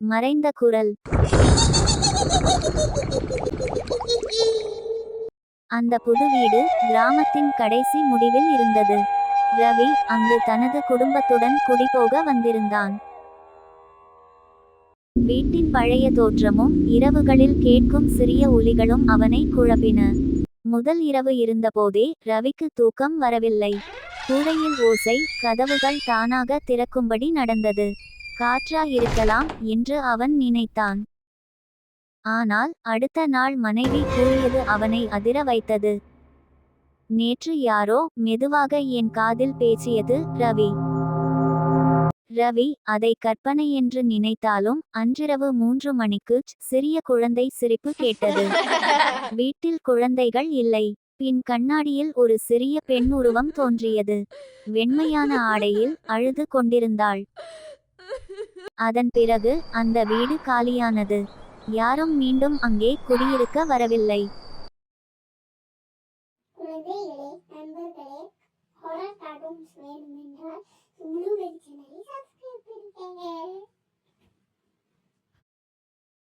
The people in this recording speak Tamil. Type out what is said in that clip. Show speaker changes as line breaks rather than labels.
மறைந்த குரல். அந்த புது வீடு கிராமத்தின் கடைசி முடிவில் இருந்தது. ரவி அங்கு தனது குடும்பத்துடன் குடிபோக வந்திருந்தான். வீட்டின் பழைய தோற்றமும் இரவுகளில் கேட்கும் சிறிய ஒலிகளும் அவனை குழப்பின. முதல் இரவு இருந்தபோதே ரவிக்கு தூக்கம் வரவில்லை. கூடையில் ஓசை கதவுகள் தானாக திறக்கும்படி நடந்தது. காற்றா இருக்கலாம் என்று அவன் நினைத்தான். ஆனால் அடுத்த நாள் மனைவி கூறியது அவனை அதிர வைத்தது. நேற்று யாரோ மெதுவாக என் காதில் பேசியது ரவி. ரவி அதை கற்பனை என்று நினைத்தாலும் அன்றிரவு மூன்று மணிக்கு சிறிய குழந்தை சிரிப்பு கேட்டது. வீட்டில் குழந்தைகள் இல்லை. பின் கண்ணாடியில் ஒரு சிறிய பெண் உருவம் தோன்றியது. வெண்மையான ஆடையில் அழுது கொண்டிருந்தாள். அதன் பிறகு அந்த வீடு காலியானது. யாரும் மீண்டும் அங்கே குடியிருக்க வரவில்லை.